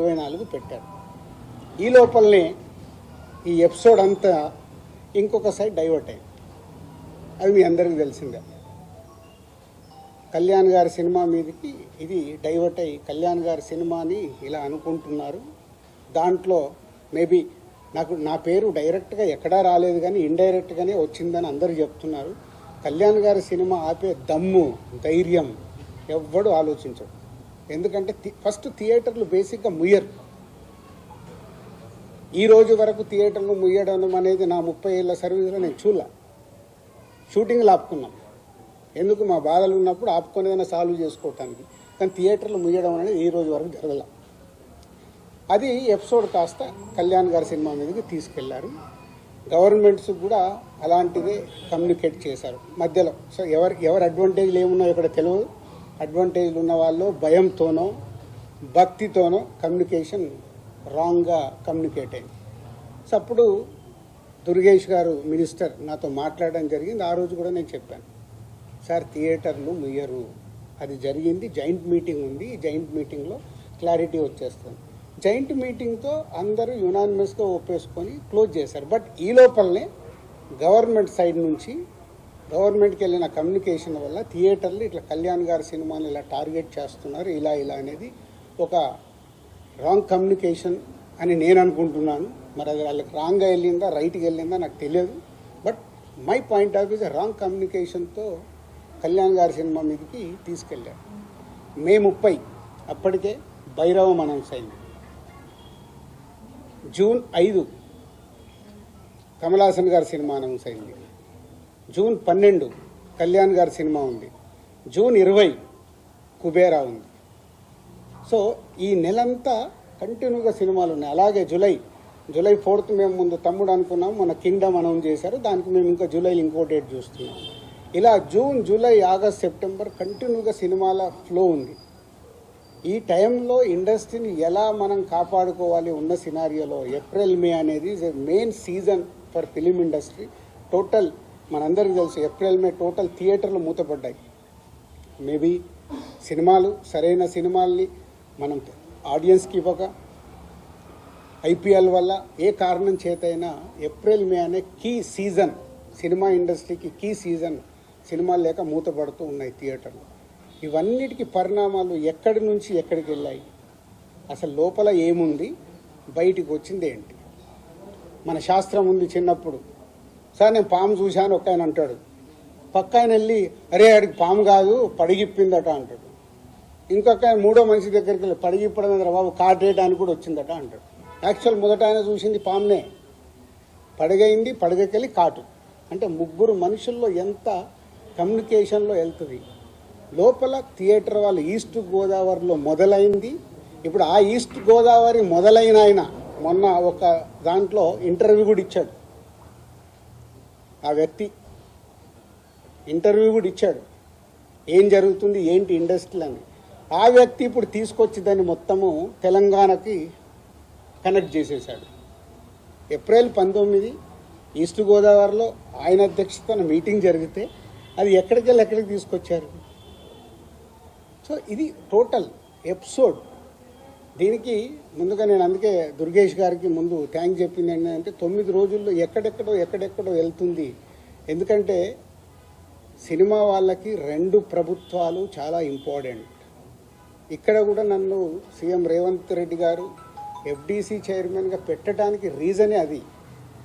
ఇరవై నాలుగు పెట్టారు. ఈ లోపలనే ఈ ఎపిసోడ్ అంతా ఇంకొక సైడ్ డైవర్ట్ అయింది. అది మీ అందరికీ తెలిసిందే. కళ్యాణ్ గారి సినిమా మీదకి ఇది డైవర్ట్ అయ్యి కళ్యాణ్ గారి సినిమాని ఇలా అనుకుంటున్నారు. దాంట్లో మేబీ నాకు నా పేరు డైరెక్ట్గా ఎక్కడా రాలేదు కానీ ఇండైరెక్ట్గానే వచ్చిందని అందరూ చెప్తున్నారు. కళ్యాణ్ గారి సినిమా ఆపే దమ్ము ధైర్యం ఎవ్వడు ఆలోచించడు. ఎందుకంటే థి- ఫస్ట్ థియేటర్లు బేసిక్గా ముయ్యరు. ఈ రోజు వరకు థియేటర్లు ముయ్యడం అనేది నా ముప్పై ఏళ్ళ సర్వీస్లో నేను చూడలే. షూటింగ్లు ఆపుకున్నాం. ఎందుకు? మా బాధలు ఉన్నప్పుడు ఆపుకునేదైనా సాల్వ్ చేసుకోవటానికి. కానీ థియేటర్లు ముయ్యడం అనేది ఈ రోజు వరకు జరగల. అది ఎపిసోడ్ కాస్త కళ్యాణ్ గారి సినిమా మీదకి తీసుకెళ్ళారు. గవర్నమెంట్స్ కూడా అలాంటిదే కమ్యూనికేట్ చేశారు. మధ్యలో. సో ఎవరు ఎవరు అడ్వాంటేజ్లు ఏమున్నాయో ఇక్కడ తెలియదు అడ్వాంటేజ్లు ఉన్న వాళ్ళు భయంతోనో భక్తితోనో కమ్యూనికేషన్ రాంగ్గా కమ్యూనికేట్ అయింది. సో అప్పుడు దుర్గేష్ గారు మినిస్టర్ నాతో మాట్లాడడం జరిగింది. ఆ రోజు కూడా నేను చెప్పాను. సార్ థియేటర్లు ముయ్యరు. అది జరిగింది జాయింట్ మీటింగ్ ఉంది. జాయింట్ మీటింగ్లో క్లారిటీ వచ్చేస్తుంది. జాయింట్ మీటింగ్తో అందరూ యునానిమస్గా ఒప్పేసుకొని క్లోజ్ చేశారు. బట్ ఈ లోపలనే గవర్నమెంట్ సైడ్ నుంచి గవర్నమెంట్కి వెళ్ళిన కమ్యూనికేషన్ వల్ల థియేటర్లు ఇట్లా కళ్యాణ్ గారి సినిమాని ఇలా టార్గెట్ చేస్తున్నారు ఇలా ఇలా అనేది ఒక రాంగ్ కమ్యూనికేషన్ అని నేను అనుకుంటున్నాను. మరి అది వాళ్ళకి రాంగ్గా వెళ్ళిందా రైట్కి వెళ్ళిందా నాకు తెలియదు. But my point of views wrong కమ్యూనికేషన్తో Kalyan గారి సినిమా మీదకి తీసుకెళ్ళారు. మే ముప్పై అప్పటికే భైరవం అనౌన్స్ అయింది జూన్ ఐదు కమలాసన్ గారి సినిమా అనౌన్స్ అయింది. జూన్ పన్నెండు కళ్యాణ్ గారి సినిమా ఉంది. జూన్ ఇరవై కుబేరా ఉంది. సో ఈ నెలంతా కంటిన్యూగా సినిమాలు ఉన్నాయి. అలాగే జూలై జూలై ఫోర్త్ మేము ముందు తమ్ముడు అనుకున్నాం మన కింగ్డమ్ అనౌన్స్ చేశారు. దానికి మేము ఇంకా జూలై ఇంకో డేట్ చూస్తున్నాం. ఇలా జూన్ జూలై ఆగస్ట్ సెప్టెంబర్ కంటిన్యూగా సినిమాల ఫ్లో ఉంది. ఈ టైంలో ఇండస్ట్రీని ఎలా మనం కాపాడుకోవాలి ఉన్న సినారియోలో ఏప్రిల్ మే అనేది is main season for film industry total మనందరికీ తెలుసు ఏప్రిల్ మే టోటల్ థియేటర్లు మూతపడ్డాయి. మేబీ సినిమాలు సరైన సినిమాల్ని మనం ఆడియన్స్కి ఇవ్వక ఐపీఎల్ వల్ల ఏ కారణం చేతైనా ఏప్రిల్ మే అనే కీ సీజన్ సినిమా ఇండస్ట్రీకి కీ సీజన్ సినిమాలు లేక మూతపడుతూ ఉన్నాయి థియేటర్లు. ఇవన్నిటికీ పరిణామాలు ఎక్కడి నుంచి ఎక్కడికి వెళ్ళాయి? అసలు లోపల ఏముంది? బయటికి వచ్చింది ఏంటి? మన శాస్త్రం ఉంది చిన్నప్పుడు. సార్ నేను పాము చూశాను ఒక ఆయన అంటాడు. పక్క ఆయన వెళ్ళి అరే ఆడికి పాము కాదు పడిగిప్పిందట అంటాడు. ఇంకొక ఆయన మూడో మనిషి దగ్గరికి వెళ్ళి పడిగిప్పడం మీద బాబు కాటేయడానికి కూడా వచ్చిందట అంటాడు. యాక్చువల్ మొదట ఆయన చూసింది పామునే. పడగైంది పడగకెళ్ళి కాటు. అంటే ముగ్గురు మనుషుల్లో ఎంత కమ్యూనికేషన్లో వెళ్తుంది. లోపల థియేటర్ వాళ్ళు ఈస్ట్ గోదావరిలో మొదలైంది. ఇప్పుడు ఆ ఈస్ట్ గోదావరి మొదలైన ఆయన మొన్న ఒక దాంట్లో ఇంటర్వ్యూ కూడా ఇచ్చాడు. ఆ వ్యక్తి ఇంటర్వ్యూ కూడా ఇచ్చాడు. ఏం జరుగుతుంది ఏంటి ఇండస్ట్రీ అని. ఆ వ్యక్తి ఇప్పుడు తీసుకొచ్చి దాన్ని మొత్తము తెలంగాణకి కనెక్ట్ చేసేసాడు ఏప్రిల్ పంతొమ్మిది ఈస్ట్ గోదావరిలో ఆయన అధ్యక్షతన మీటింగ్ జరిగితే అది ఎక్కడికి వెళ్ళి ఎక్కడికి తీసుకొచ్చారు? సో ఇది టోటల్ ఎపిసోడ్. దీనికి ముందుగా నేను అందుకే దుర్గేష్ గారికి ముందు థ్యాంక్ చెప్పింది ఏంటంటే తొమ్మిది రోజుల్లో ఎక్కడెక్కడో ఎక్కడెక్కడో వెళ్తుంది. ఎందుకంటే సినిమా వాళ్ళకి రెండు ప్రభుత్వాలు చాలా ఇంపార్టెంట్ ఇక్కడ కూడా నన్ను సీఎం రేవంత్ రెడ్డి గారు ఎఫ్డీసీ చైర్మన్గా పెట్టడానికి రీజనే అది.